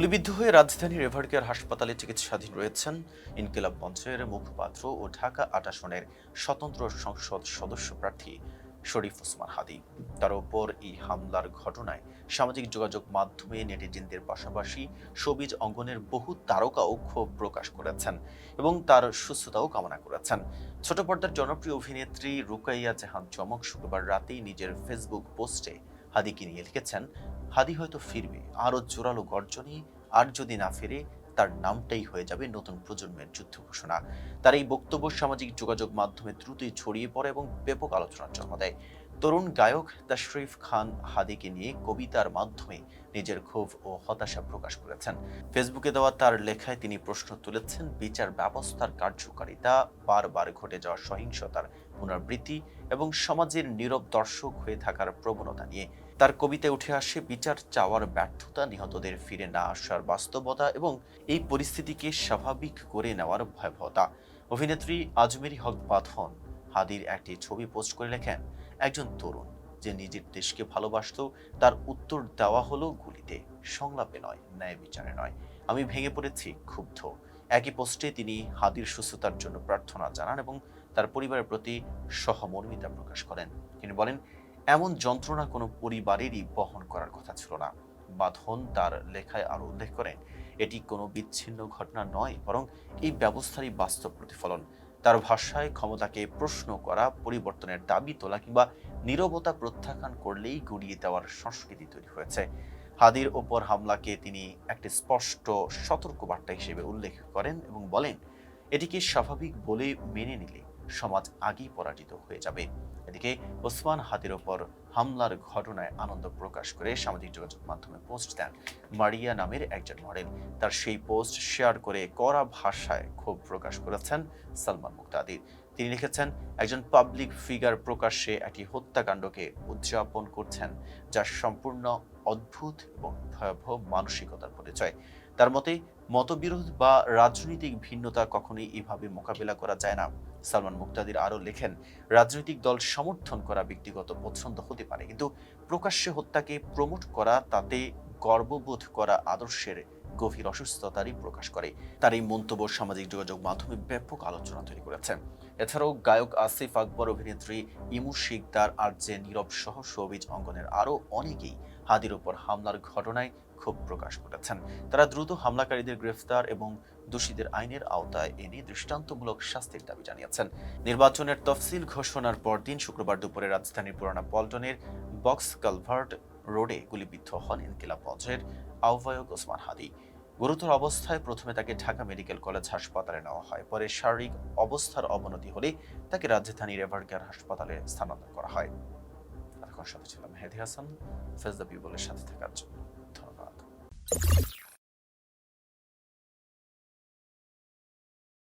গুলিবিদ্ধ হয়ে রাজধানীর এভারকেয়ার হাসপাতালে চিকিৎসাধীন রয়েছেন ইনকিলাব মঞ্চের মুখপাত্র ও ঢাকা আটাসনের স্বতন্ত্র সংসদ সদস্য প্রার্থী শরীফ ওসমান হাদি। তার ওপর এই হামলার ঘটনায় সামাজিক যোগাযোগ মাধ্যমে নেটিজেনদের পাশাপাশি সবিজ অঙ্গনের বহু তারকাও ক্ষোভ প্রকাশ করেছেন এবং তার সুস্থতাও কামনা করেছেন। ছোট পর্দার জনপ্রিয় অভিনেত্রী রুকাইয়া জাহান চমক শুক্রবার রাতেই নিজের ফেসবুক পোস্টে হাদিকে নিয়ে লিখেছেন হাদি হয়তো ফিরবে, আরও জোরালো গর্জনে, আর যদি না ফেরে, তার নামটাই হয়ে যাবে নতুন প্রজন্মের যুদ্ধ ঘোষণা। তার এই বক্তব্য সামাজিক যোগাযোগ মাধ্যমে দ্রুতই ছড়িয়ে পড়ে এবং ব্যাপক আলোচনার জন্ম দেয়। তরুণ গায়ক তাশরিফ খান হাদিকে নিয়ে কবিতার মাধ্যমে নিজের ক্ষোভ ও হতাশা প্রকাশ করেছেন। ফেসবুকে দেওয়া তার লেখায় তিনি প্রশ্ন তুলেছেন, বিচার ব্যবস্থার কার্যকারিতা, বারবার ঘটে যাওয়া সহিংসতার পুনরাবৃত্তি এবং সমাজের নীরব দর্শক হয়ে থাকার প্রবণতা নিয়ে। তার কবিতায় উঠে আসে, বিচার চাওয়ার ব্যর্থতা নিহতদের ফিরে না আসার বাস্তবতা এবং এই পরিস্থিতিকে স্বাভাবিক করে নেওয়ার ভয়াবহতা। অভিনেত্রী আজমেরি হক বাঁধন হাদির একটি ছবি পোস্ট করে লেখেন একজন তরুণ যে নিজের দেশকে ভালোবাসত, তার উত্তর দেওয়া হলো গুলিতে। সংলাপে নয়, ন্যায় বিচারে নয়। আমি ভেঙে পড়েছি, ক্ষুব্ধ। একই পোস্টে তিনি হাদির সুস্থতার জন্য প্রার্থনা জানান এবং তার পরিবারের প্রতি সহমর্মিতা প্রকাশ করেন। তিনি বলেন, এমন যন্ত্রণা কোনো পরিবারেরই বহন করার কথা ছিল না। বাঁধন তার লেখায় আরও উল্লেখ করেন, এটি কোনো বিচ্ছিন্ন ঘটনা নয়, বরং এই ব্যবস্থারই বাস্তব প্রতিফলন। তার ভাষায় ক্ষমতাকে প্রশ্ন করা, পরিবর্তনের দাবি তোলা কিংবা নিরবতা প্রত্যাখ্যান করলেই গড়িয়ে দেওয়ার সংস্কৃতি তৈরি হয়েছে। হাদির ওপর হামলাকে তিনি একটি স্পষ্ট সতর্কবার্তা হিসেবে উল্লেখ করেন এবং বলেন, এটিকে স্বাভাবিক বলে মেনে নিলে সমাজ আগেই পরাজিত হয়ে যাবে। এদিকে ওসমান হাদির ওপর হামলার ঘটনায় আনন্দ প্রকাশ করে সামাজিক যোগাযোগ মাধ্যমে পোস্ট দেন মারিয়া নামের একজন মডেল। তার সেই পোস্ট শেয়ার করে কড়া ভাষায় ক্ষোভ প্রকাশ করেছেন সালমান মুক্তাদির তিনি লিখেছেন, একজন পাবলিক ফিগার প্রকাশ্যে একটি হত্যাকাণ্ডকে উদযাপন করছেন, যা সম্পূর্ণ অদ্ভুত এবং ভয়াবহ মানসিকতার পরিচয়। তার মতে, মতবিরোধ বা রাজনৈতিক ভিন্নতা কখনোই এভাবে মোকাবিলা করা যায় না। সালমান মুক্তাদির আরও লেখেন, রাজনৈতিক দল সমর্থন করা ব্যক্তিগত পছন্দ হতে পারে, কিন্তু প্রকাশ্যে হত্যাকে প্রমোট করা, তাতে গর্ববোধ করা আদর্শের গভীর অসুস্থতারই প্রকাশ করে। তার এই মন্তব্য সামাজিক যোগাযোগ মাধ্যমে ব্যাপক আলোচনা তৈরি করেছে। এছাড়াও গায়ক আসিফ আকবর অভিনেত্রী ইমু শিকদার আর যে নীরব সহ সবিজ অঙ্গনের আরও অনেকেই হাদির ওপর হামলার ঘটনায় ক্ষোভ প্রকাশ করেছেন। তারা দ্রুত হামলাকারীদের গ্রেফতার এবং দোষীদের আইনের আওতায় এনে দৃষ্টান্তমূলক শাস্তির দাবি জানিয়েছেন। নির্বাচনের তফসিল ঘোষণার পরদিন শুক্রবার দুপুরে রাজধানীর পুরানা পল্টনের বক্স কালভার্ট রোডে গুলিবিদ্ধ হন ইনকিলাব মঞ্চের আহ্বায়ক ওসমান হাদি। গুরুতর অবস্থায় প্রথমে তাকে ঢাকা মেডিকেল কলেজ হাসপাতালে নেওয়া হয়, পরে শারীরিক অবস্থার অবনতি হলে তাকে রাজধানীর এভারকেয়ার হাসপাতালে স্থানান্তর করা হয়। এতক্ষণ সাথে ছিলাম হেদি হাসান ফেজ দ্য পিপলের সাথে থাকার জন্য।